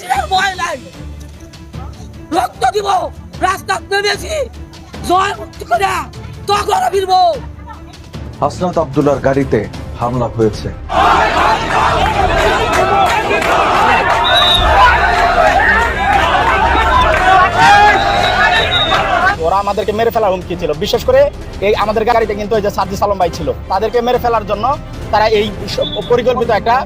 হাসিনার ভয় নাই। রক্ত দিব রাস্তা নেমেছি। জয় মুক্তি করে তখন ফিরবো। হাসনাত আবদুল্লার গাড়িতে হামলা হয়েছে। ওরা আমাদেরকে মেরে ফেলার হুমকি ছিল। বিশেষ করে এই আমাদের গাড়িতে কিন্তু ওই যে সার্জিস আলম ভাই ছিল। তাদেরকে মেরে ফেলার জন্য তারা এই পরিকল্পিত একটা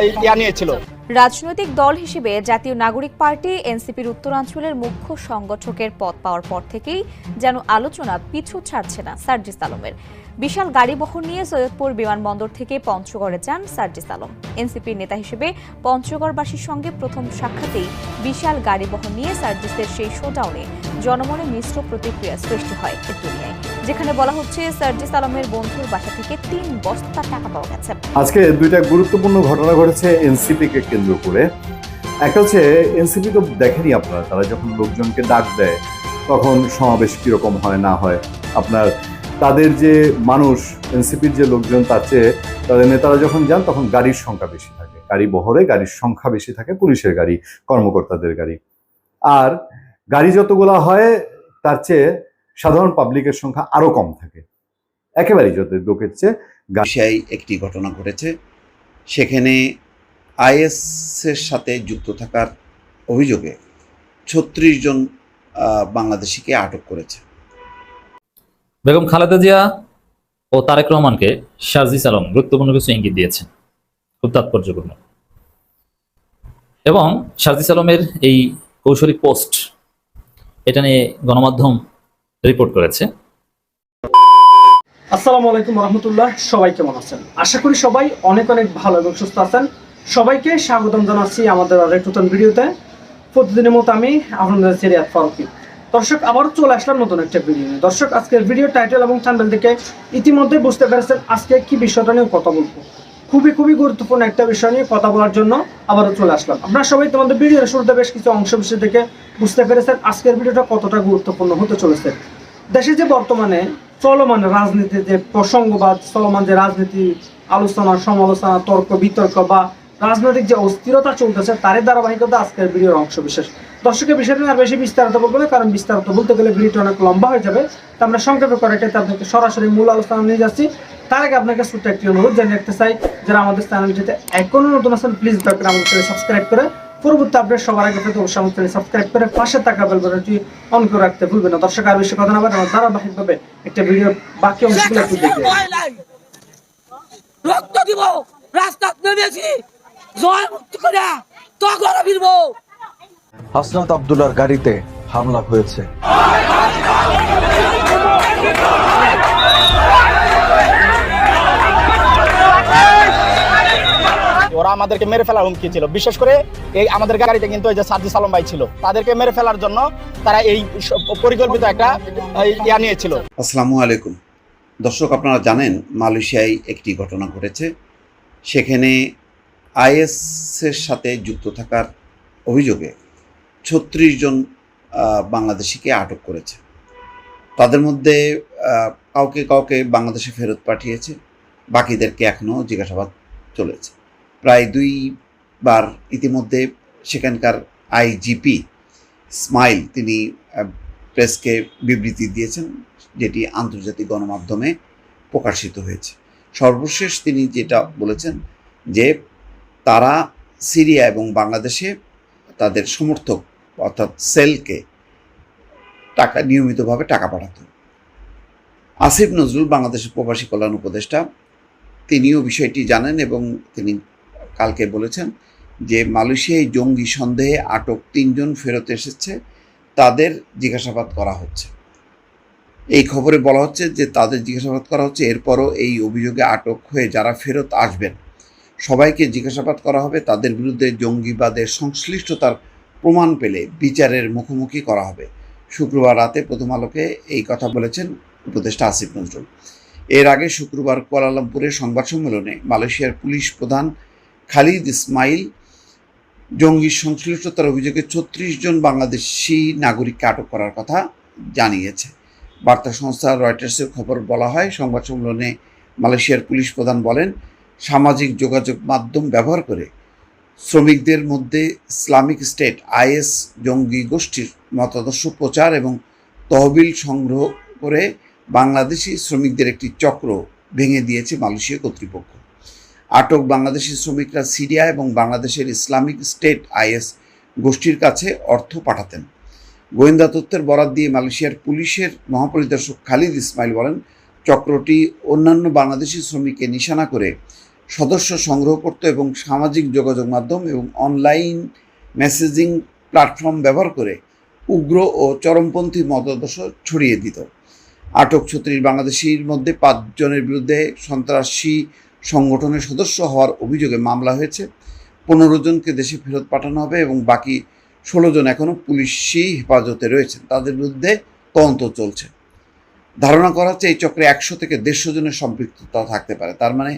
এই, ইয়া নিয়েছিল। রাজনৈতিক দল হিসেবে জাতীয় নাগরিক পার্টি, এনসিপির উত্তরাঞ্চলের মুখ্য সংগঠকের পদ পাওয়ার পর থেকেই যেন আলোচনা পিছু ছাড়ছে না সার্জিস আলমের। বিশাল গাড়ি বহর নিয়ে সৈয়দপুর বিমানবন্দর থেকে পঞ্চগড়ে যান সার্জিস আলম। এনসিপির নেতা হিসেবে পঞ্চগড়বাসীর সঙ্গে প্রথম সাক্ষাতেই বিশাল গাড়ি বহর নিয়ে সার্জিসের সেই শোডাউনে জনমনে মিশ্র প্রতিক্রিয়া সৃষ্টি হয় এ দুনিয়ায়। যেখানে বলা হচ্ছে সার্জিস আলমের বন্ধুর বাসা থেকে তিন বস্তা টাকা পাওয়া গেছে। আজকে দুইটা গুরুত্বপূর্ণ ঘটনা ঘটেছে এনসিপি কে কেন্দ্র করে। একটা হচ্ছে, এনসিপি তো দেখেনি আপনারা, তারা যখন লোকজনকে ডাক দেয়, তখন সমাবেশ কীরকম হয়, না হয়। আপনার তাদের যে মানুষ, এনসিপির যে লোকজন, তার চেয়ে তাদের নেতারা যখন যান, তখন গাড়ির সংখ্যা বেশি থাকে। গাড়ি বহরে গাড়ির সংখ্যা বেশি থাকে, পুলিশের গাড়ি, কর্মকর্তাদের গাড়ি। আর গাড়ি যতগুলা হয়, তার চেয়ে সাধারণ পাবলিকের সংখ্যা আরও কম থাকে। একেবারেই যত লোকের চেয়ে বিষয়ে একটি ঘটনা ঘটেছে সেখানে আইএসের সাথে যুক্ত থাকার অভিযোগে ছত্রিশ জন আহ, বাংলাদেশিকে আটক করেছে। বেগম খালেদা জিয়া ও তারেক রহমানকে শারজিস আলম গুরুত্বপূর্ণ কিছু ইঙ্গিত দিয়েছেন। খুব তাৎপর্যপূর্ণ। এবং শারজিস আলমের এই কৌশলী পোস্ট এটা নিয়ে গণমাধ্যম রিপোর্ট করেছে। আসসালামু আলাইকুম রহমতুল্লাহ, সবাই কেমন আছেন? আশা করি সবাই অনেক অনেক ভালো এবং সুস্থ আছেন। সবাইকে স্বাগতম জানাচ্ছি আমাদের আরেক নতুন ভিডিওতে। প্রতিদিনের মতো আমি আপনাদের সিরিয়াত ফারুকি। দর্শক আবার চলে আসলাম নতুন একটা ভিডিও দর্শক, আজকের ভিডিও টাইটেল এবং চ্যানেল থেকে ইতিমধ্যে বুঝতে পেরেছেন আজকে কি বিষয়টা নিয়ে কথা বলব। খুবই খুবই গুরুত্বপূর্ণ একটা বিষয় নিয়ে কথা বলার জন্য আবারও চলে আসলাম। আপনারা সবাই তোমাদের ভিডিওর শুরুতে বেশ কিছু অংশ বিষয় থেকে বুঝতে পেরেছেন আজকের ভিডিওটা কতটা গুরুত্বপূর্ণ হতে চলেছে। দেশে যে বর্তমানে চলমান রাজনীতি, যে প্রসঙ্গবাদ, চলমান যে রাজনীতি, আলোচনা, সমালোচনা, তর্ক, বিতর্ক বা রাজনৈতিক যে অস্থিরতা চলতেছে, তারই ধারাবাহিকতা আজকের ভিডিওর অংশ বিশেষ। দর্শকের বিষয়টা আর বেশি বিস্তারিত বলব না, কারণ বিস্তারিত বলতে গেলে ভিডিওটা অনেক লম্বা হয়ে যাবে। তো আমরা সংক্ষেপে করে কেটে আপনাকে সরাসরি মূল আলোচনা নিয়ে যাচ্ছি। তার আগে আপনাকে ছোট্ট একটি অনুরোধ জানিয়ে রাখতে চাই, যারা আমাদের চ্যানেলটিতে এখনও নতুন আছেন প্লিজ দয়া করে আমাদের চ্যানেল সাবস্ক্রাইব করে পরবর্তী আপডেট সবার আগে পেতে অবশ্যই আমাদের চ্যানেল সাবস্ক্রাইব করে পাশে থাকা বেল বাটনটি অন করে রাখতে ভুলবেন না। দর্শক, আর বেশি কথা না বলে আমরা ধারাবাহিকভাবে একটা ভিডিও বাকি অংশগুলো একটু দেখে রক্ত দিব রাস্তা নেমেছি, জয় মুক্তি করে তখন ফিরবো। হাসনাত আবদুল্লার গাড়িতে হামলা হয়েছে। ওরা আমাদেরকে মেরে ফেলার হুমকি ছিল। বিশেষ করে এই আমাদের গাড়িতে কিন্তু যে ভাই ছিল। তাদেরকে মেরে ফেলার জন্য তারা এই পরিকল্পিত একটা ইয়া নিয়েছিল। আসসালামু আলাইকুম। দর্শক আপনারা জানেন মালয়েশিয়ায় একটি ঘটনা ঘটেছে। সেখানে আইএসের সাথে যুক্ত থাকার অভিযোগে ছত্রিশ জন বাংলাদেশিকে আটক করেছে। তাদের মধ্যে কাউকে কাউকে বাংলাদেশে ফেরত পাঠিয়েছে, বাকিদেরকে এখনও জিজ্ঞাসাবাদ চলেছে। প্রায় দুইবার ইতিমধ্যে সেখানকার আইজিপি স্মাইল, তিনি প্রেসকে বিবৃতি দিয়েছেন, যেটি আন্তর্জাতিক গণমাধ্যমে প্রকাশিত হয়েছে। সর্বশেষ তিনি যেটা বলেছেন যে, তারা সিরিয়া এবং বাংলাদেশে তাদের সমর্থক অর্থাৎ সেলকে টাকা, নিয়মিতভাবে টাকা পাঠাতো। আসিফ নজরুল বাংলাদেশের প্রবাসী কল্যাণ উপদেষ্টা, তিনিও বিষয়টি জানেন এবং তিনি কালকে বলেছেন যে মালয়েশিয়ায় জঙ্গি সন্দেহে আটক তিনজন ফেরত এসেছে, তাদের জিজ্ঞাসাবাদ করা হচ্ছে। এই খবরে বলা হচ্ছে যে তাদের জিজ্ঞাসাবাদ করা হচ্ছে, এরপরও এই অভিযোগে আটক হয়ে যারা ফেরত আসবেন, সবাইকে জিজ্ঞাসাবাদ করা হবে। তাদের বিরুদ্ধে জঙ্গিবাদের সংশ্লিষ্টতার প্রমাণ পেলে বিচারের মুখোমুখি করা হবে। শুক্রবার রাতে প্রথম আলোকে এই কথা বলেছেন উপদেষ্টা আসিফ নজরুল। এর আগে শুক্রবার কুয়ালালামপুরে সংবাদ সম্মেলনে মালয়েশিয়ার পুলিশ প্রধান খালিদ ইসমাইল জঙ্গি সংশ্লিষ্টতার অভিযোগে ছত্রিশ জন বাংলাদেশি নাগরিককে আটক করার কথা জানিয়েছে। বার্তা সংস্থা রয়টার্সের খবর বলা হয়, সংবাদ সম্মেলনে মালয়েশিয়ার পুলিশ প্রধান বলেন, সামাজিক যোগাযোগ মাধ্যম ব্যবহার করে শ্রমিকদের মধ্যে ইসলামিক স্টেট, আইএস, জঙ্গি গোষ্ঠীর মতাদর্শ প্রচার এবং তহবিল সংগ্রহ করে বাংলাদেশি শ্রমিকদের একটি চক্র ভেঙে দিয়েছে মালয়েশিয়া কর্তৃপক্ষ। আটক বাংলাদেশি শ্রমিকরা সিরিয়া এবং বাংলাদেশের ইসলামিক স্টেট, আইএস গোষ্ঠীর কাছে অর্থ পাঠাতেন। গোয়েন্দা তথ্যের বরাত দিয়ে মালয়েশিয়ার পুলিশের মহাপরিদর্শক খালিদ ইসমাইল বলেন, চক্রটি অন্যান্য বাংলাদেশি শ্রমিককে নিশানা করে সদস্য সংগ্রহ করত এবং সামাজিক যোগাযোগ মাধ্যম এবং অনলাইন মেসেজিং প্ল্যাটফর্ম ব্যবহার করে উগ্র ও চরমপন্থী মতাদর্শ ছড়িয়ে দিত। আটক ছত্রিশ বাংলাদেশির মধ্যে পাঁচজনের বিরুদ্ধে সন্ত্রাসী সংগঠনের সদস্য হওয়ার অভিযোগে মামলা হয়েছে। পনেরো জনকে দেশে ফেরত পাঠানো হবে এবং বাকি ষোলো জন এখনও পুলিশি হেফাজতে রয়েছেন। তাদের বিরুদ্ধে তদন্ত চলছে। ধারণা করা হচ্ছে এই চক্রে একশো থেকে দেড়শো জনের সম্পৃক্ততা থাকতে পারে। তার মানে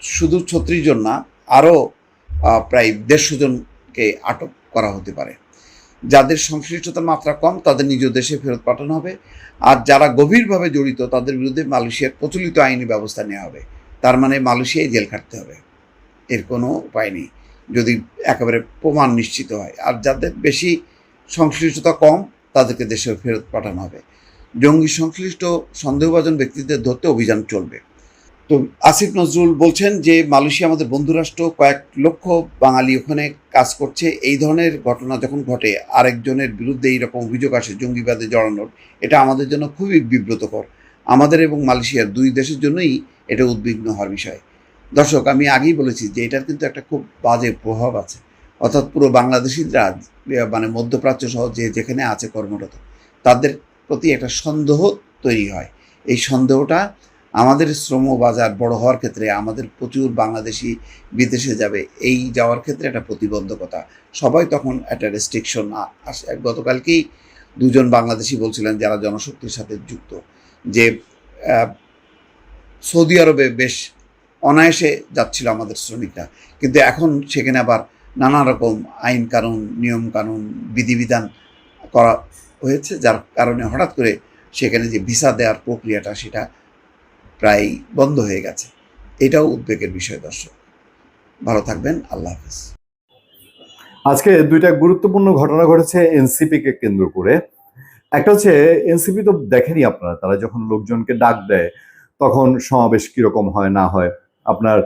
শুধু ছত্রিশ জন না আরও প্রায় দেড়শো জনকে আটক করা হতে পারে। যাদের সংশ্লিষ্টতার মাত্রা কম, তাদের নিজ দেশে ফেরত পাঠানো হবে। আর যারা গভীরভাবে জড়িত, তাদের বিরুদ্ধে মালয়েশিয়ার প্রচলিত আইনি ব্যবস্থা নেওয়া হবে। তার মানে মালয়েশিয়ায় জেল খাটতে হবে। এর কোনো উপায় নেই, যদি একেবারে প্রমাণ নিশ্চিত হয়। আর যাদের বেশি সংশ্লিষ্টতা কম, তাদেরকে দেশে ফেরত পাঠানো হবে। জঙ্গি সংশ্লিষ্ট, সন্দেহভাজন ব্যক্তিদের ধরতে অভিযান চলবে। তো আসিফ নজরুল বলছেন যে মালয়েশিয়া আমাদের বন্ধুরাষ্ট্র, কয়েক লক্ষ বাঙালি ওখানে কাজ করছে। এই ধরনের ঘটনা যখন ঘটে, আরেকজনের বিরুদ্ধে এইরকম অভিযোগ আসে জঙ্গিবাদে জড়ানোর, এটা আমাদের জন্য খুবই বিব্রতকর। আমাদের এবং মালয়েশিয়ার দুই দেশের জন্যই এটা উদ্বিগ্ন হওয়ার বিষয়। দর্শক, আমি আগেই বলেছি যে এটার কিন্তু একটা খুব বাজে প্রভাব আছে। অর্থাৎ পুরো বাংলাদেশিরা মানে মধ্যপ্রাচ্য সহ যে যেখানে আছে কর্মরত, তাদের প্রতি একটা সন্দেহ তৈরি হয়। এই সন্দেহটা আমাদের শ্রম বাজার বড় হওয়ার ক্ষেত্রে আমাদের প্রচুর বাংলাদেশি বিদেশে যাবে। এই যাওয়ার ক্ষেত্রে একটা প্রতিবন্ধকতা। সবাই তখন একটা রেস্ট্রিকশন আসে। গতকালকেই দুজন বাংলাদেশি বলছিলেন যারা জনশক্তির সাথে যুক্ত যে সৌদি আরবে বেশ অনায়াসে যাচ্ছিল আমাদের শ্রমিকরা। কিন্তু এখন সেখানে আবার নানা রকম আইন কানুন, নিয়ম কানুন, বিধিবিধান করা হয়েছে, যার কারণে হঠাৎ করে সেখানে যে ভিসা দেওয়ার প্রক্রিয়াটা সেটা প্রায় বন্ধ হয়ে গেছে। এটাও উদ্বেগের বিষয়, দর্শক। ভালো থাকবেন, আল্লাহ হাফেজ। আজকে দুইটা গুরুত্বপূর্ণ ঘটনা ঘটেছে এনসিপি কে কেন্দ্র করে। একটা হচ্ছে, এনসিপি তো দেখেনি আপনারা, তারা যখন লোকজনকে ডাক দেয়, তখন সমাবেশ কীরকম হয়, না হয়? আপনার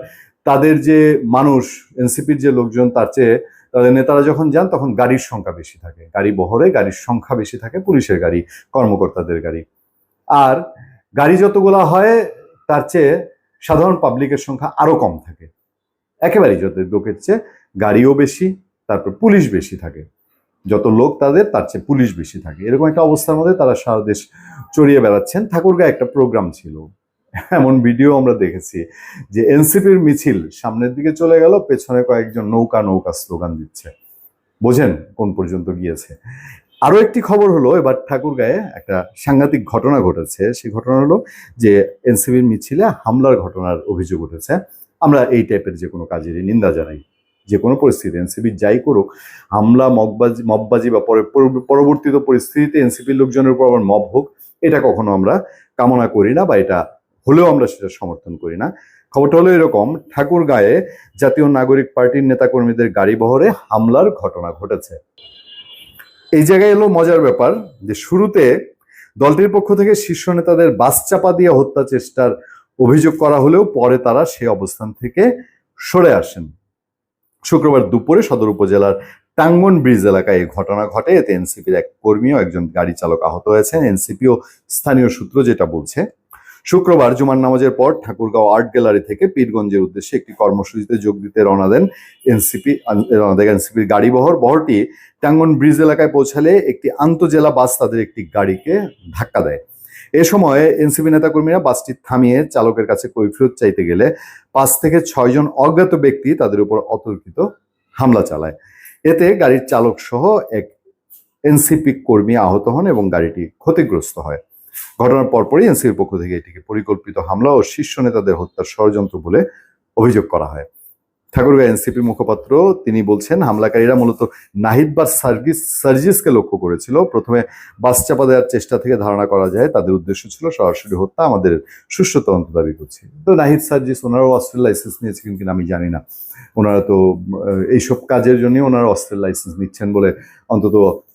তাদের যে মানুষ, এনসিপির যে লোকজন, তার চেয়ে তাদের নেতারা যখন যান, তখন গাড়ির সংখ্যা বেশি থাকে। গাড়ি বহরে গাড়ির সংখ্যা বেশি থাকে, পুলিশের গাড়ি, কর্মকর্তাদের গাড়ি। আর গাড়ি যতগুলা হয় তার চেয়ে সাধারণ পাবলিকের সংখ্যা আরও কম থাকে। একেবারেই যত লোকের চেয়ে গাড়িও বেশি, তারপর পুলিশ বেশি থাকে। যত লোক তাদের, তার চেয়ে পুলিশ বেশি থাকে। এরকম একটা অবস্থার মধ্যে তারা সারা দেশ চড়িয়ে বেড়াচ্ছেন। ঠাকুরগাঁ একটা প্রোগ্রাম ছিল। এমন ভিডিও আমরা দেখেছি যে এনসিপির মিছিল সামনের দিকে চলে গেল, পেছনে কয়েকজন নৌকা নৌকা স্লোগান দিচ্ছে। বোঝেন কোন পর্যন্ত গিয়েছে। আরও একটি খবর হলো, এবার ঠাকুরগাঁয়ে একটা সাংঘাতিক ঘটনা ঘটেছে। সেই ঘটনা হলো যে এনসিবির মিছিলে হামলার ঘটনার অভিযোগ উঠেছে। আমরা এই টাইপের যে কোনো কাজেরই নিন্দা জানাই। যে কোনো পরিস্থিতি এনসিপি যাই করুক, হামলা, মগবাজি মববাজি বা পরে পরবর্তীত পরিস্থিতিতে এনসিপির লোকজনের উপর আবার মব হোক, এটা কখনো আমরা কামনা করি না বা এটা হলেও আমরা সেটা সমর্থন করি না। খবরটা হলো এরকম ঠাকুরগাঁয়ে জাতীয় নাগরিক পার্টির নেতাকর্মীদের গাড়ি বহরে হামলার ঘটনা ঘটেছে। এই জায়গায় এলো মজার ব্যাপার যে শুরুতে দলটির পক্ষ থেকে শীর্ষ নেতাদের বাস চাপা দিয়ে হত্যা চেষ্টার অভিযোগ করা হলেও পরে তারা সেই অবস্থান থেকে সরে আসেন। শুক্রবার দুপুরে সদর উপজেলার টাঙ্গন ব্রিজ এলাকায় এই ঘটনা ঘটে। এতে এনসিপির এক কর্মী ও একজন গাড়ি চালক আহত হয়েছেন। এনসিপি ও স্থানীয় সূত্র যেটা বলছে শুক্রবার জুমার নামাজের পর ঠাকুরগাঁও আর্ট গ্যালারি থেকে পীরগঞ্জের উদ্দেশ্যে একটি কর্মসূচিতে যোগ দিতে রওনা দেন এনসিপি, রওনা দেন এনসিপির গাড়ি বহর বহরটি টাঙ্গন ব্রিজ এলাকায় পৌঁছালে একটি আন্তজেলা বাস তাদের একটি গাড়িকে ধাক্কা দেয়। এ সময় এনসিপি নেতাকর্মীরা বাসটি থামিয়ে চালকের কাছে কৈফিয়ত চাইতে গেলে পাঁচ থেকে ছয়জন অজ্ঞাত ব্যক্তি তাদের উপর অতর্কিত হামলা চালায়। এতে গাড়ির চালক সহ এক এনসিপি কর্মী আহত হন এবং গাড়িটি ক্ষতিগ্রস্ত হয়। ঘটনার পরপরই এনসিপির পক্ষ থেকে এটিকে পরিকল্পিত হামলা ও শীর্ষ নেতাদের হত্যার ষড়যন্ত্র বলে অভিযোগ করা হয়। ঠাকুরগাঁ এনসিপি মুখপাত্র, তিনি বলছেন, হামলাকারীরা মূলত নাহিদ বা সার্গিস, সার্জিসকে লক্ষ্য করেছিল। প্রথমে বাস চাপা দেওয়ার চেষ্টা থেকে ধারণা করা যায়, তাদের উদ্দেশ্য ছিল সরাসরি হত্যা, আমাদের সুষ্ঠু তদন্ত দাবি করছি। তো নাহিদ, সার্জিস, ওনারাও অস্ট্রেল লাইসেন্স নিয়েছিলেন কিনা আমি জানি না। ওনারা তো এইসব কাজের জন্য ওনারা অস্ত্রের লাইসেন্স নিচ্ছেন বলে অন্তত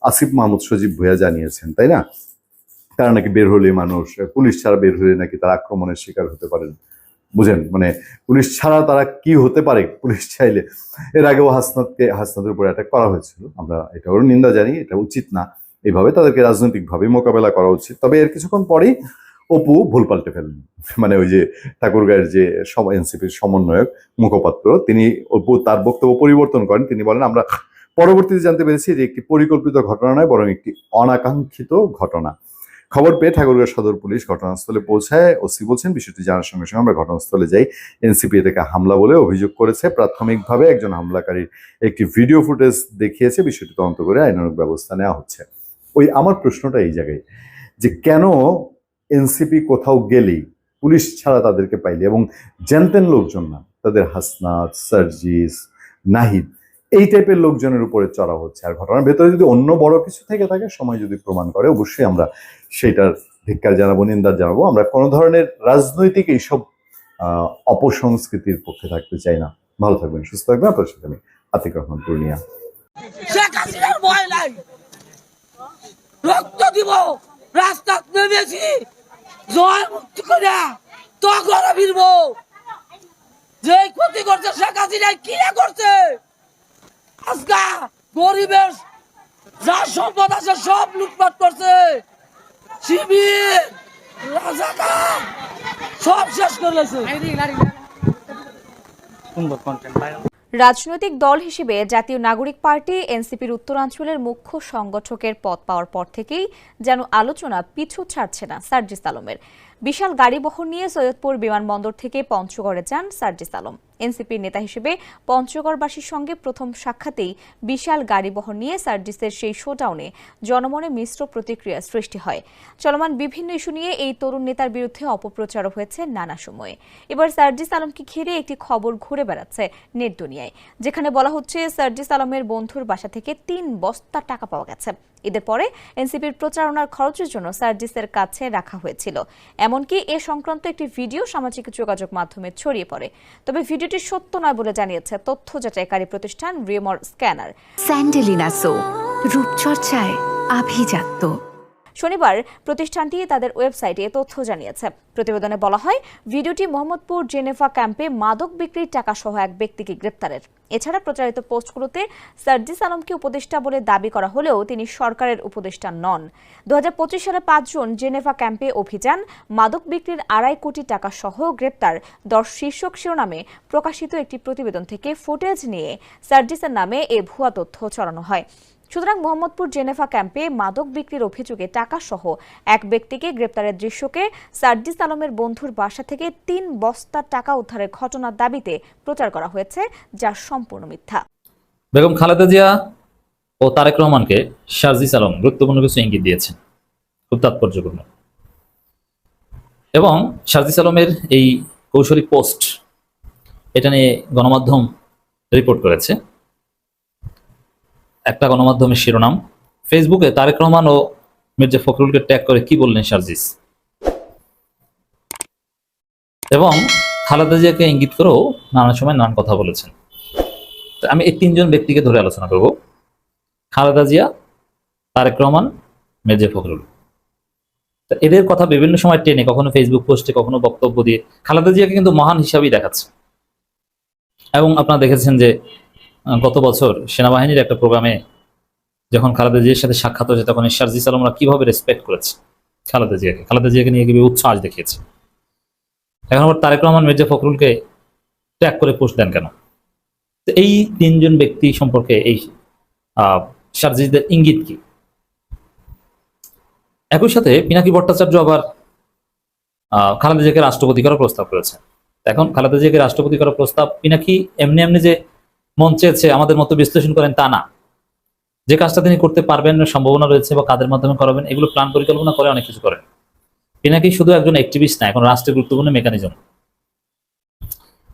আসিফ মাহমুদ সজীব ভুয়া জানিয়েছেন, তাই না? তারা নাকি বের হলে মানুষ পুলিশ ছাড়া বের হলে নাকি তারা আক্রমণের শিকার হতে পারেন। বুঝেন মানে পুলিশ ছাড়া তারা কি হতে পারে? পুলিশ চাইলে এর আগেও হাসনাতকে, হাসনাতের উপর অ্যাটাক করা হয়েছিল। আমরা এটাও নিন্দা জানি, এটা উচিত না। এইভাবে তাদেরকে রাজনৈতিকভাবে মোকাবেলা করা উচিত। তবে এর কিছুক্ষণ পরেই অপু ভুল পাল্টে ফেলেন মানে ওই যে ঠাকুরগাঁয়ের যে এনসিপির সমন্বয়ক, মুখপাত্র, তিনি অপু, তার বক্তব্য পরিবর্তন করেন। তিনি বলেন, আমরা পরবর্তীতে জানতে পেরেছি যে একটি পরিকল্পিত ঘটনা নয়, বরং একটি অনাকাঙ্ক্ষিত ঘটনা। খবর পেয়ে ঠাকুরগাঁও সদর পুলিশ ঘটনাস্থলে পৌঁছায়। ওসি বলছেন, বিষয়টি জানার সঙ্গে সঙ্গে আমরা ঘটনাস্থলে যাই। এনসিপি এটাকে হামলা বলে অভিযোগ করেছে। প্রাথমিকভাবে একজন হামলাকারীর একটি ভিডিও ফুটেজ দেখিয়েছে। বিষয়টি তদন্ত করে আইনানুগ ব্যবস্থা নেওয়া হচ্ছে। ওই আমার প্রশ্নটা এই জায়গায় যে কেন এনসিপি কোথাও গেলেই পুলিশ ছাড়া তাদেরকে পাইলে এবং জানতেন লোকজন না? তাদের হাসনাত, সার্জিস, নাহিদ এই টাইপের লোকজনের উপরে চড়া হচ্ছে। আর ঘটনার ভেতরে যদি অন্য বড় কিছু থেকে থাকে, সময় যদি প্রমাণ করে, অবশ্যই আমরা সেইটার ধিক্কার জানাব, নিন্দা জানাব। আমরা কোনো ধরনের রাজনৈতিক এইসব অপসংস্কৃতির পক্ষে থাকতে চাই না। ভালো থাকবেন, সুস্থ থাকবেন। আপনার সাথে আমি আতিক রহমান পূর্ণিয়া। রক্ত দিব রাস্তা নেমেছি। জয় মুক্তি করে তো ঘরে ফিরবো। যে ক্ষতি করছে শেখ হাসিনা কি করছে? আজকা গরিবের যা সম্পদ আছে সব লুটপাট করছে। শিবির রাজাকার সব শেষ করেছে রাজনৈতিক দল হিসেবে জাতীয় নাগরিক পার্টি এনসিপির উত্তরাঞ্চলের মুখ্য সংগঠকের পদ পাওয়ার পর থেকেই যেন আলোচনা পিছু ছাড়ছে না সার্জিস আলমের। বিশাল গাড়ি বহর নিয়ে সৈয়দপুর বিমানবন্দর থেকে পঞ্চগড়ে যান সার্জিস আলম। এনসিপির নেতা হিসেবে পঞ্চগড়বাসীর সঙ্গে প্রথম সাক্ষাতেই বিশাল গাড়ি বহর নিয়ে সার্জিসের সেই শোডাউনে জনমনে মিশ্র প্রতিক্রিয়া সৃষ্টি হয়। চলমান বিভিন্ন ইস্যু নিয়ে এই তরুণ নেতার বিরুদ্ধে অপপ্রচারও হয়েছে নানা সময়ে। এবার সার্জিস আলমকে ঘিরে একটি খবর ঘুরে বেড়াচ্ছে নেট দুনিয়ায়, যেখানে বলা হচ্ছে সার্জিস আলমের বন্ধুর বাসা থেকে তিন বস্তা টাকা পাওয়া গেছে। এদের পরে এনসিপির প্রচারণার খরচের জন্য সার্জিসের কাছে রাখা হয়েছিল। এমনকি এ সংক্রান্ত একটি ভিডিও সামাজিক যোগাযোগ মাধ্যমে ছড়িয়ে পড়ে। তবে ভিডিওটি সত্য নয় বলে জানিয়েছে তথ্য যাচাইকারী প্রতিষ্ঠান রিমর স্ক্যানার। স্যান্ডেলিনাসো রূপচর্চায় আভিজাত্য। শনিবার প্রতিষ্ঠানটি তাদের ওয়েবসাইটে তথ্য জানিয়েছে। প্রতিবেদনে বলা হয়, ভিডিওটি মোহাম্মদপুর জেনেভা ক্যাম্পে মাদক বিক্রির টাকা সহ এক ব্যক্তিকে গ্রেপ্তারের। এছাড়া প্রচারিত পোস্টগুলোতে সার্জিস আলমকে উপদেষ্টা বলে দাবি করা হলেও তিনি সরকারের উপদেষ্টা নন। দু হাজার পঁচিশ সালে পাঁচ জুন জেনেভা ক্যাম্পে অভিযান, মাদক বিক্রির আড়াই কোটি টাকা সহ গ্রেপ্তার দশ শীর্ষক শিরোনামে প্রকাশিত একটি প্রতিবেদন থেকে ফুটেজ নিয়ে সার্জিসের নামে এ ভুয়া তথ্য ছড়ানো হয়। সুতরাং মোহাম্মদপুর জেনেভা ক্যাম্পে মাদক বিক্রির অভিযোগে টাকা সহ এক ব্যক্তিকে গ্রেপ্তারের দৃশ্যকে সার্জিস আলমের বন্ধুর বাসা থেকে তিন বস্তা টাকা উদ্ধারের ঘটনার দাবিতে প্রচার করা হয়েছে, যা সম্পূর্ণ মিথ্যা। বেগম খালেদা জিয়া ও তারেক রহমানকে শারজিস আলম গুরুত্বপূর্ণ কিছু ইঙ্গিত দিয়েছেন। খুব তাৎপর্যপূর্ণ। এবং শারজিস আলমের এই কৌশলী পোস্ট এটা নিয়ে গণমাধ্যম রিপোর্ট করেছে। একটা গণমাধ্যমের শিরোনাম। ফেসবুকে তারেক রহমান ও মির্জা ফখরুলকে ট্যাগ করে কি বললেন শারজিস এবং খালেদা জিয়াকে ইঙ্গিত করেও নানা সময় নানান কথা বলেছেন। আমি এই তিনজন ব্যক্তিকে ধরে আলোচনা করব। খালেদা জিয়া, তারেক রহমান, মির্জা ফখরুল। এদের কথা বিভিন্ন সময় টেনে কখনো ফেসবুক পোস্টে কখনো বক্তব্য দিয়ে খালেদা জিয়াকে কিন্তু মহান হিসাবেই দেখাচ্ছে। এবং আপনারা দেখেছেন যে গত বছর সেনাবাহিনীর একটা প্রোগ্রামে যখন খালেদা জিয়ার সাথে সাক্ষাৎ হয়েছে তখন শারজিস আলমরা কীভাবে রেসপেক্ট করেছে খালেদা জিয়াকে? খালেদা জিয়াকে নিয়ে কীভাবে উচ্ছ্বাস দেখিয়েছে? এখন আবার তারেক রহমান মির্জা ফখরুলকে ট্যাগ করে পোস্ট দেন কেন? এই তিনজন ব্যক্তি সম্পর্কে এই আহ, শারজিসদের ইঙ্গিত কি? একই সাথে পিনাকি ভট্টাচার্য আবার খালেদা জিয়াকে রাষ্ট্রপতি করার প্রস্তাব করেছে এখন খালেদা জিয়াকে রাষ্ট্রপতি করার প্রস্তাব পিনাকি এমনি এমনি যে মন চেয়েছে আমাদের মতো বিশ্লেষণ করেন তা না। যে কাজটা তিনি করতে পারবেন, সম্ভাবনা রয়েছে বা কাদের মাধ্যমে করাবেন, এগুলো প্ল্যান পরিকল্পনা করে অনেক কিছু করেন। পিনাকি শুধু একজন অ্যাক্টিভিস্ট না, এখন রাষ্ট্রের গুরুত্বপূর্ণ মেকানিজম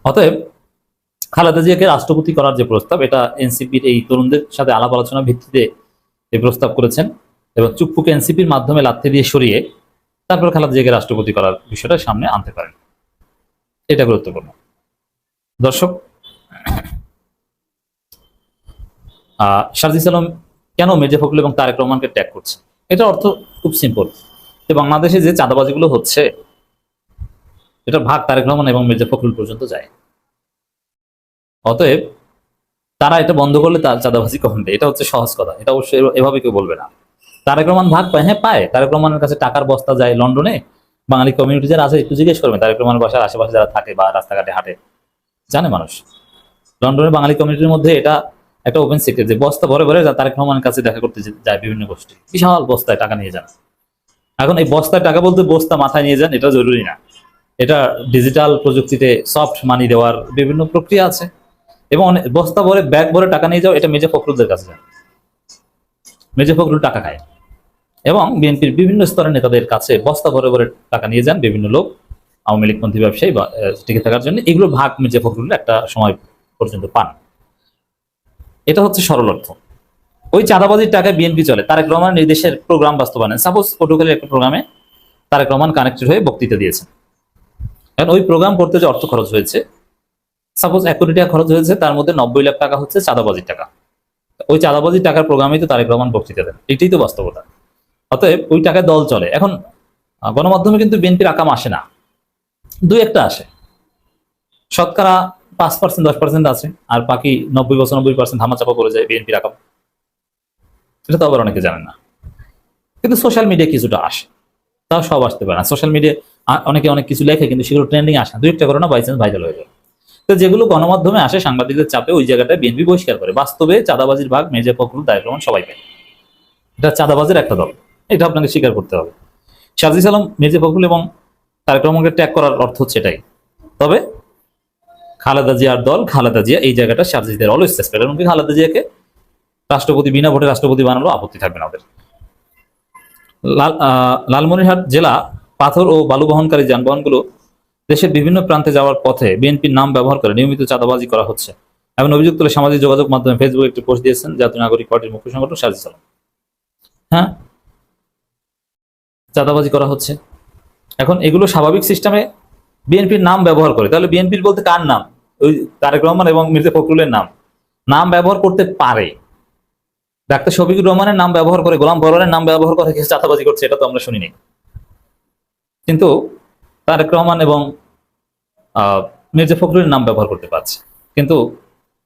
অতএব খালেদা জিয়াকে রাষ্ট্রপতি করার যে প্রস্তাব, এটা এনসিপির এই তরুণদের সাথে আলাপ আলোচনার ভিত্তিতে এই প্রস্তাব করেছেন এবং চুপ্পুকে এনসিপির মাধ্যমে লাথি দিয়ে সরিয়ে তারপর খালেদা জিয়াকে রাষ্ট্রপতি করার বিষয়টা সামনে আনতে পারেন। এটা গুরুত্বপূর্ণ। দর্শক আহ শারজিস আলম কেন মির্জা ফখরুল এবং তারেক রহমানকে ট্যাগ করছে? এটা অর্থ খুব সিম্পল যে বাংলাদেশে যে চাঁদাবাজিগুলো হচ্ছে এটা ভাগ তারেক রহমান এবং মির্জা ফখরুল পর্যন্ত যায়। অতএব, তারা এটা বন্ধ করলে তার চাঁদাবাজি কমবে এটা হচ্ছে সহজ কথা। এটা অবশ্যই এভাবে কেউ বলবে না। তারেক রহমান ভাগ পায় হ্যাঁ পায়। তারেক রহমানের কাছে টাকার বস্তা যায় লন্ডনে। বাঙালি কমিউনিটি যারা আছে, একটু জিজ্ঞেস করবেন, তারেক রহমানের বাসার আশেপাশে যারা থাকে বা রাস্তাঘাটে হাঁটে। জানে মানুষ? লন্ডনের বাঙালি কমিউনিটির মধ্যে এটা একটা ওপেন সিক্রেট যে বস্তা ভরে ভরে তারেক রহমানের কাছে দেখা করতে যায় বিভিন্ন গোষ্ঠী। বিশাল বস্তায় টাকা নিয়ে যান। এখন এই বস্তায় টাকা বলতে বস্তা মাথায় নিয়ে যান, এটা জরুরি না। এটা ডিজিটাল প্রযুক্তিতে সফট মানি দেওয়ার বিভিন্ন প্রক্রিয়া আছে। এবং বস্তা ভরে ব্যাগ ভরে টাকা নিয়ে যাও এটা মেজে ফখরুলদের কাছে যায় মেজে ফখরুল টাকা খায়। এবং বিএনপির বিভিন্ন স্তরের নেতাদের কাছে বস্তা ভরে ভরে টাকা নিয়ে যান বিভিন্ন লোক, আওয়ামী লীগপন্থী ব্যবসায়ী বা টিকে থাকার জন্য। এগুলো ভাগ মির্জা ফখরুল একটা সময় পর্যন্ত পান। এটা হচ্ছে সরল অর্থ। ওই চাঁদাবাজির টাকায় বিএনপি চলে, তারেক রহমান নির্দেশের প্রোগ্রাম বাস্তবায়ন। সাপোজ পটুয়াখালীর একটা প্রোগ্রামে তারেক রহমান কানেক্টেড হয়ে বক্তৃতা দিয়েছেন। এখন ওই প্রোগ্রাম করতে যে অর্থ খরচ হয়েছে সাপোজ এক কোটি টাকা খরচ হয়েছে, তার মধ্যে নব্বই লাখ টাকা হচ্ছে চাঁদাবাজির টাকা। ওই চাঁদাবাজির টাকার প্রোগ্রামেই তো তারেক রহমান বক্তৃতা দেন। এটাই তো বাস্তবতা। অতএব ওই টাকায় দল চলে। এখন গণমাধ্যমে কিন্তু বিএনপির আকাম আসে না। দুই একটা আসে। শতকরা পাঁচ পার্সেন্ট দশ পার্সেন্ট আছে, আর বাকি নব্বই বছর, নব্বই পার্সেন্ট ধামাচাপা করে যায় এটা তো আবার অনেকে জানেন না। কিন্তু সোশ্যাল মিডিয়া কিছুটা আসে। তাও সব আসতে পারে না। সোশ্যাল মিডিয়া অনেকে অনেক কিছু লেখে, কিন্তু সেগুলো ট্রেন্ডিং আসে দুই একটা করে না ভাইরাল হয়ে যায়। তো যেগুলো গণমাধ্যমে আসে, সাংবাদিকদের চাপে ওই জায়গাটায় বিএনপি বহিষ্কার করে। বাস্তবে চাঁদাবাজির ভাগ মেজে ফখরুল দায়ক রহমান সবাই পায়। এটা চাঁদাবাজের একটা দল। এটা আপনাকে স্বীকার করতে হবে। সাজিস আলম, মেজে ফখরুল এবং তারেক রহমানকে ট্যাগ করার অর্থ হচ্ছে এটাই। তবে খালেদা জিয়ার দল, খালেদা জিয়া এই জায়গাটা সাজিদের অলওয়েজ চেষ্টা করে এমনকি খালেদা জিয়াকে রাষ্ট্রপতি, বিনা ভোটে রাষ্ট্রপতি বানালো আপত্তি থাকবে না ওদের। লালমনিরহাট জেলা পাথর ও বালু বহনকারী যানবাহনগুলো দেশের বিভিন্ন প্রান্তে যাওয়ার পথে বিএনপির নাম ব্যবহার করে নিয়মিত চাঁদাবাজি করা হচ্ছে। এমন অভিযোগ তুলে সামাজিক যোগাযোগ মাধ্যমে ফেসবুকে একটি পোস্ট দিয়েছেন জাতীয় নাগরিক পার্টির মুখ্য সংগঠন সাজিদ আলম। হ্যাঁ? চাঁদাবাজি করা হচ্ছে। এখন এগুলো স্বাভাবিক সিস্টেমে বিএনপির নাম ব্যবহার করে। তাহলে বিএনপির বলতে কার নাম? ওই তারেক রহমান এবং মির্জা ফখরুলের নাম। নাম ব্যবহার করতে পারে। ডাক্তার শফিকুর রহমানের নাম ব্যবহার করে গোলাম বরওয়ানের নাম ব্যবহার করে কিছু চাঁদাবাজি করছে এটা তো আমরা শুনিনি। কিন্তু তারেক রহমান এবং মির্জা ফখরুলের নাম ব্যবহার করতে পারছে। কিন্তু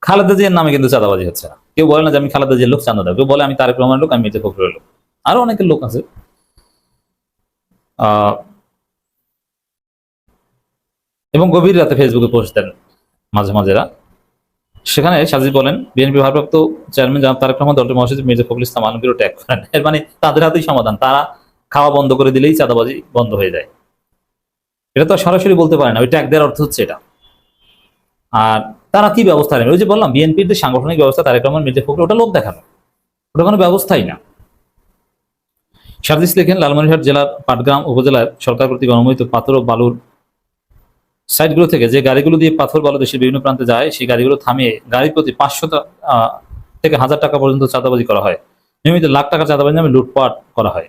খালেদা জিয়ার নামে কিন্তু চাঁদাবাজি হচ্ছে না। কেউ বলে না যে আমি খালেদা জিয়ার লোক চাঁদা দেবো কেউ বলে আমি তারেক রহমানের লোক আমি মির্জা ফখরুলের লোক। আরও অনেকের লোক আছে। আহ, এবং গভীর রাতে ফেসবুকে পোস্ট দেন মাঝে মাঝেরা সেখানে সাজিদ বলেন বিএনপি ভারপ্রাপ্ত চেয়ারম্যান জনাব তারেক রহমান দলটির মহাসচিব মির্জা ফখরুল ইসলাম আলমগীরও ট্যাগ করেন। এর মানে তাদের হাতেই সমাধান, তারা খাওয়া বন্ধ করে দিলেই চাঁদাবাজি বন্ধ হয়ে যায়। এটা তো সরাসরি বলতে পারে না, ওই ট্যাগ দেওয়ার অর্থ হচ্ছে এটা। আর তারা কি ব্যবস্থা নেবে? ওই যে বললাম বিএনপির যে সাংগঠনিক ব্যবস্থা, তারেক রহমান, মির্জা ফখরুল, ওটা লোক দেখানো। ওটা কোনো ব্যবস্থাই না। সার্জিস লেখেন, লালমনিরহাট জেলার পাটগ্রাম উপজেলার সরকার কর্তৃক অনুমোদিত পাথর ও বালুর সাইটগুলো থেকে যে গাড়িগুলো দিয়ে পাথর বালু দেশের বিভিন্ন প্রান্তে যায়, সেই গাড়িগুলো থামিয়ে গাড়ি প্রতি পাঁচশো থেকে হাজার টাকা পর্যন্ত চাঁদাবাজি করা হয়। নিয়মিত লাখ টাকা চাঁদাবাজি নামে লুটপাট করা হয়।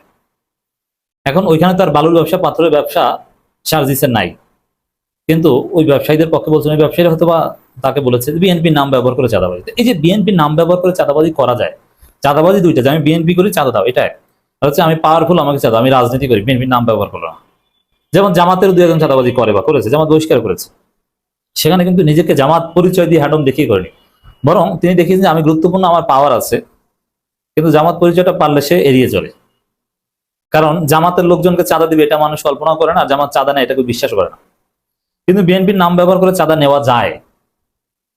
এখন ওইখানে তার বালুর ব্যবসা, পাথরের ব্যবসা সার্জিসের নাই। কিন্তু ওই ব্যবসায়ীদের পক্ষে বলছেন, ওই ব্যবসায়ীরা হয়তো বা তাকে বলেছে বিএনপির নাম ব্যবহার করে চাঁদাবাজি এই যে বিএনপির নাম ব্যবহার করে চাঁদাবাজি করা যায়, চাঁদাবাজি দুইটা, যে আমি বিএনপি করি, চাঁদা দাও, এটা এক। হচ্ছে আমি পাওয়ারফুল আমাকে চাঁদা, আমি রাজনীতি করি বিএনপির নাম ব্যবহার করল না যেমন জামাতের দুই একজন চাঁদাবাজি করে বা করেছে, জামাত বহিষ্কার করেছে। সেখানে কিন্তু নিজেকে জামাত পরিচয় দিয়ে হ্যাডম দেখিয়ে করেনি। বরং তিনি দেখিয়েছেন যে আমি গুরুত্বপূর্ণ, আমার পাওয়ার আছে। কিন্তু জামাত পরিচয়টা পারলে সে এড়িয়ে চলে। কারণ জামাতের লোকজনকে চাঁদা দিবে, এটা মানুষ কল্পনা করে না, জামাত চাঁদা নেয়, এটাকে বিশ্বাস করে না। কিন্তু বিএনপির নাম ব্যবহার করে চাঁদা নেওয়া যায়।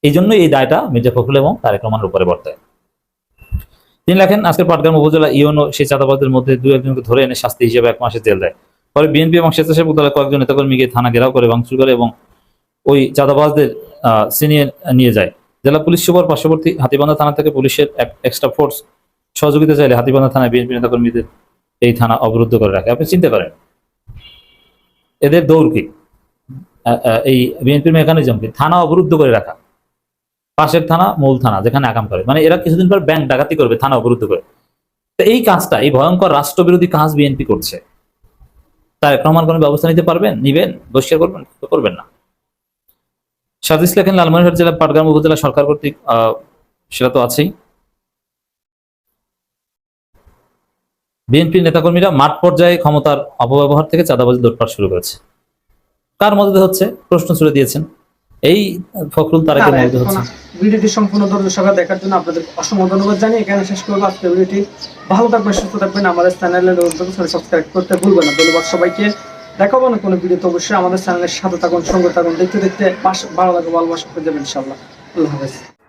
এই জন্য এই দায়টা মির্জা ফখরুল এবং তারেক রহমানের উপরে বর্তায়। তিনি লেখেন, আজকের পাটগ্রাম উপজেলা ইউনো সেই চাঁদাবাদের মধ্যে দু একজনকে ধরে এনে শাস্তি হিসেবে এক মাসের জেল দেয়। পরে বিএনপি এবং স্বেচ্ছাসেবক দলের কয়েকজন নেতাকর্মীকে থানা ঘেরাও করে, ভাঙচুর করে এবং ওই চাঁদাবাজদের ছিনিয়ে নিয়ে যায়। জেলা পুলিশ সুপার পার্শ্ববর্তী হাতিবান্ধা থানা থেকে পুলিশের এক এক্সট্রা ফোর্স সহযোগিতা চাইলে হাতিবান্ধা থানায় বিএনপি নেতাকর্মীদের এই থানা অবরুদ্ধ করে রাখে। আপনি চিন্তা করেন, এদের দৌড় কি? এই বিএনপির মেকানিজম কি? থানা অবরুদ্ধ করে রাখা। পাশের থানা মূল থানা, যেখানে আকাম করে। মানে এরা কিছুদিন পর ব্যাংক ডাকাতি করবে, থানা অবরুদ্ধ করে। তো এই কাজটা, এই ভয়ঙ্কর রাষ্ট্রবিরোধী কাজ বিএনপি করছে। তার ক্রমান কোনো ব্যবস্থা নিতে পারবেন? নিবেন? বহিষ্কার করবেন? করবেন না। সাদিস লেখেন লালমনিহাট জেলা পাটগ্রাম উপজেলা সরকার কর্তৃক সেটা তো আছেই। বিএনপির নেতাকর্মীরা মাঠ পর্যায়ে ক্ষমতার অপব্যবহার থেকে চাঁদাবাজি দৌড়পাট শুরু করেছে। কার মধ্যে হচ্ছে? প্রশ্ন ছুড়ে দিয়েছেন। এই ফখরুল তারেকের মধ্যে হচ্ছে। ভিডিওটি সম্পূর্ণ দর্শক সভা দেখার জন্য আপনাদের অসংখ্য ধন্যবাদ জানিয়ে এখানে শেষ করব। আজকে ভিডিওটি ভালো থাকবেন সুস্থ থাকবেন। আমাদের চ্যানেলের সাবস্ক্রাইব করতে ভুলবেন না। ধন্যবাদ সবাইকে। দেখাবো না কোনো ভিডিওতে অবশ্যই। আমাদের চ্যানেলের সাথে থাকুন সঙ্গে থাকুন। দেখতে দেখতে পাশ- ভালো লাগবে ভালোবাসা পেয়ে যাবেন ইনশাল্লাহ আল্লাহ হাফেজ।